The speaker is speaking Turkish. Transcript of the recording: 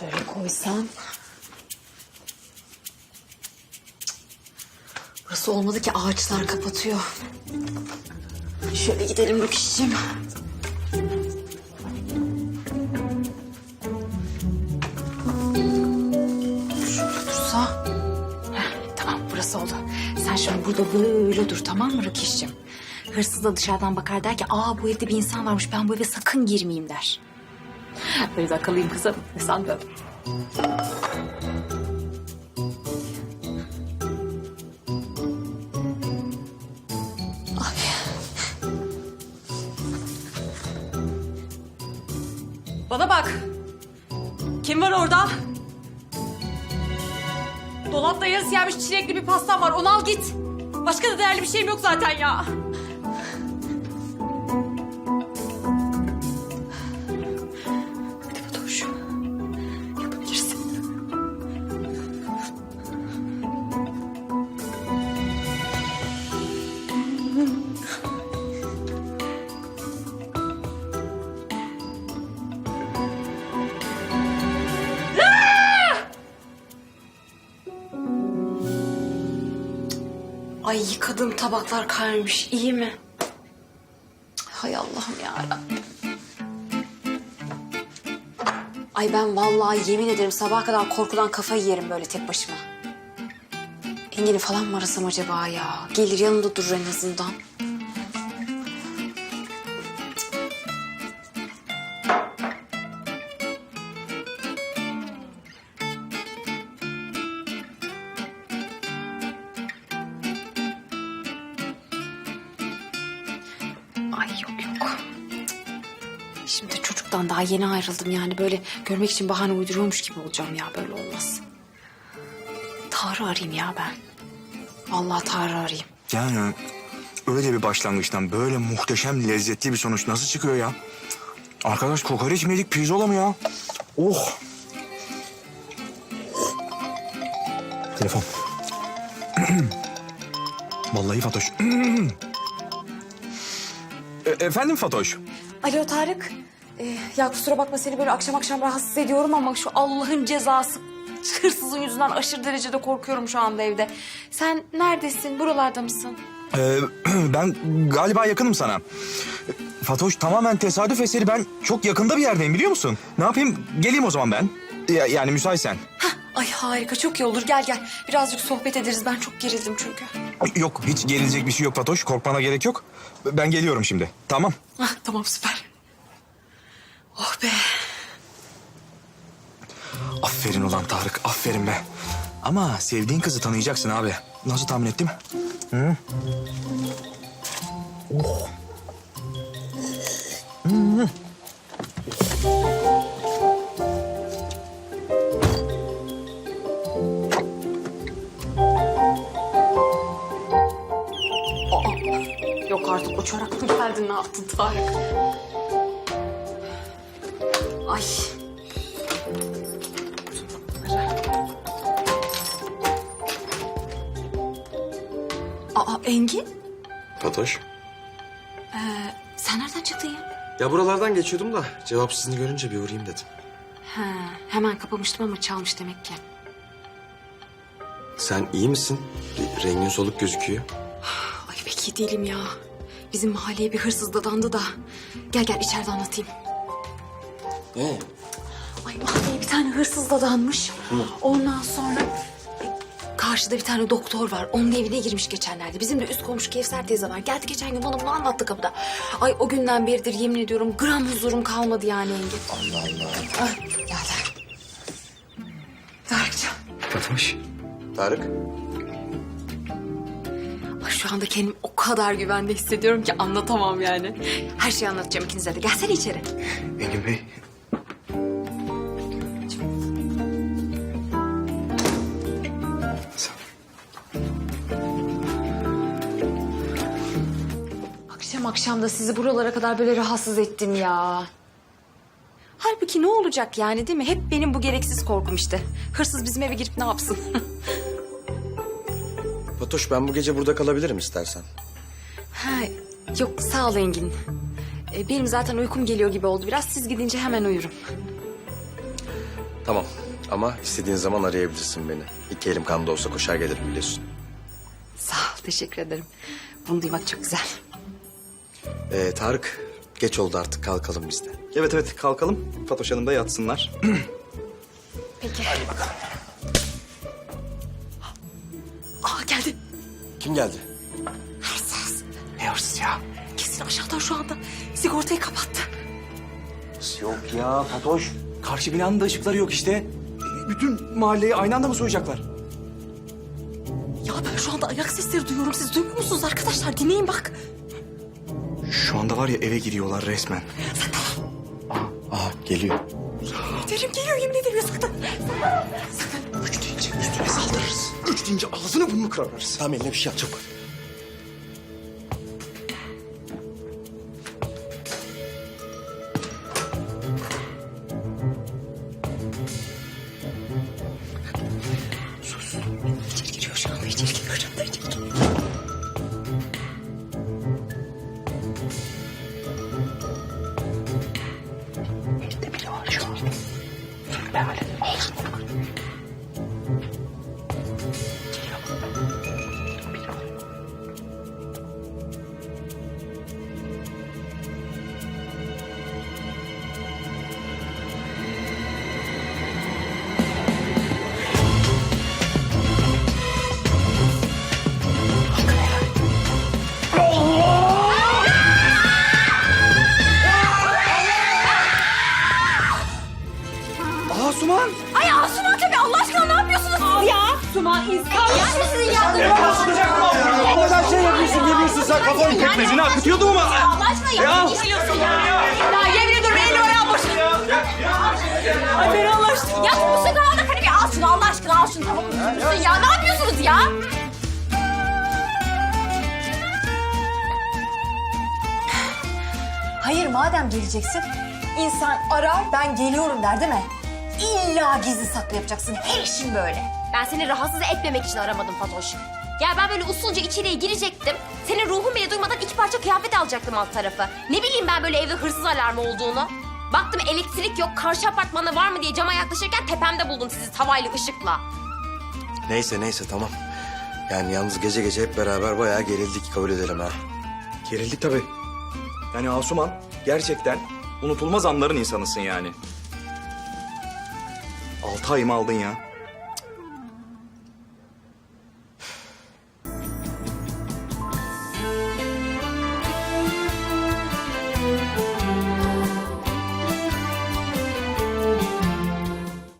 Şöyle koysam. Burası olmadı ki ağaçlar kapatıyor. Şöyle gidelim Rüküş'cüğüm. Şöyle dursa. Heh, tamam burası oldu. Sen şimdi burada böyle dur tamam mı Rüküş'cüğüm? Hırsız da dışarıdan bakar der ki aa bu evde bir insan varmış ben bu eve sakın girmeyeyim der. De akıllıyım kızım. Ne sandın? Bana bak. Kim var orada? Dolapta yarısı yenmiş çilekli bir pastam var. Onu al git. Başka da değerli bir şeyim yok zaten ya. Ay yıkadığım tabaklar kaymış. iyi mi? Hay Allah'ım ya. Ay ben vallahi yemin ederim sabaha kadar korkudan kafayı yerim böyle tek başıma. Engin'i falan mı arasam acaba ya? Gelir yanımda durur en azından. Şimdi çocuktan daha yeni ayrıldım yani böyle görmek için bahane uyduruyormuş gibi olacağım ya böyle olmaz. Tarık'ı arayayım ya ben. Vallahi Tarık'ı arayayım. Yani öyle bir başlangıçtan böyle muhteşem lezzetli bir sonuç nasıl çıkıyor ya? Arkadaş kokoreç mi yedik pirzola mı ya? Oh. Telefon. Vallahi Fatoş. E- efendim Fatoş? Alo Tarık. Ee, ya kusura bakma seni böyle akşam akşam rahatsız ediyorum ama şu Allah'ın cezası hırsızın yüzünden aşırı derecede korkuyorum şu anda evde. Sen neredesin? Buralarda mısın? Ee, ben galiba yakınım sana. Fatoş tamamen tesadüf eseri ben çok yakında bir yerdeyim biliyor musun? Ne yapayım geleyim o zaman ben. Ya- yani müsaitsen. Hah, ay harika çok iyi olur gel gel. Birazcık sohbet ederiz ben çok gerildim çünkü. Yok hiç gerilecek bir şey yok Fatoş. Korkmana gerek yok. Ben geliyorum şimdi. Tamam. Ah, tamam süper. Oh be. Aferin ulan Tarık. Aferin be. Ama sevdiğin kızı tanıyacaksın abi. Nasıl tahmin ettim? Hı? Oh. Aa, yok artık uçarak mı geldin ne yaptın Tarık? Ay. Aa Engin Fatoş. sen nereden çıktın ya? Ya buralardan geçiyordum da cevapsızını görünce bir uğrayayım dedim. Ha, hemen kapamıştım ama çalmış demek ki. Sen iyi misin? Bir rengin soluk gözüküyor. Ay pek iyi değilim ya. Bizim mahalleye bir hırsız dadandı da. Gel gel içeride anlatayım. Ne? Ay mahalleye bir tane hırsız dadanmış. Ondan sonra e, karşıda bir tane doktor var. Onun evine girmiş geçenlerde. Bizim de üst komşu Kevser teyze var. Geldi geçen gün bana bunu anlattı kapıda. Ay o günden beridir yemin ediyorum gram huzurum kalmadı yani Engin. Allah Allah. Ay gel. Tarık'cığım. Fatoş. Tarık. Ay şu anda kendimi o kadar güvende hissediyorum ki anlatamam yani. Her şeyi anlatacağım ikinize de. Gelsene içeri. Engin Bey. Akşam da sizi buralara kadar böyle rahatsız ettim ya. Halbuki ne olacak yani değil mi? Hep benim bu gereksiz korkum işte. Hırsız bizim eve girip ne yapsın? Fatoş ben bu gece burada kalabilirim istersen. ha, yok sağ ol Engin. Ee, Benim zaten uykum geliyor gibi oldu biraz. Siz gidince hemen uyurum. Tamam ama istediğin zaman arayabilirsin beni. İki elim kanda olsa koşar gelirim biliyorsun. Sağ ol teşekkür ederim. Bunu duymak çok güzel. Ee, Tarık geç oldu artık kalkalım biz de. Evet evet kalkalım. Fatoş Hanım da yatsınlar. Peki. Aa geldi. Kim geldi? Hırsız. Ne hırsız ya? Kesin aşağıdan şu anda. Sigortayı kapattı. Yok ya Fatoş. Karşı binanın da ışıkları yok işte. Bütün mahalleyi aynı anda mı soyacaklar? Ya ben şu anda ayak sesleri duyuyorum. Siz duymuyor musunuz arkadaşlar? Dinleyin bak. Şu anda var ya eve giriyorlar resmen. Aa geliyor. Derim geliyor yemin ederim ya saklan. Üç deyince üstüne saldırırız. Üç deyince ağzını burnunu kırarız. Tamam eline bir şey yap çabuk. Dur Asuman! Ay Asuman tabii Allah aşkına ne yapıyorsunuz siz ya? Asuman insan ya. Sizin ya. Neden şey yapıyorsun geliyorsun sen kafanın pekmezini akıtıyordum ama. Allah aşkına Ya. ya. ya. Ya yemin ediyorum elini oraya boş. Ay beni Allah aşkına. Ya bu sıkıntı hani bir al şunu Allah aşkına al şunu tamam mı? Ya ne yapıyorsunuz ya? Hayır madem geleceksin insan arar ben geliyorum der değil mi? İlla gizli saklı yapacaksın. Her işin böyle. Ben seni rahatsız etmemek için aramadım Fatoş. Ya ben böyle usulca içeriye girecektim. Senin ruhun bile duymadan iki parça kıyafet alacaktım alt tarafı. Ne bileyim ben böyle evde hırsız alarmı olduğunu. Baktım elektrik yok, karşı apartmanda var mı diye cama yaklaşırken tepemde buldum sizi tavaylı ışıkla. Neyse neyse tamam. Yani yalnız gece gece hep beraber bayağı gerildik kabul edelim ha. Gerildik tabii. Yani Asuman gerçekten unutulmaz anların insanısın yani. Altı ay mı aldın ya?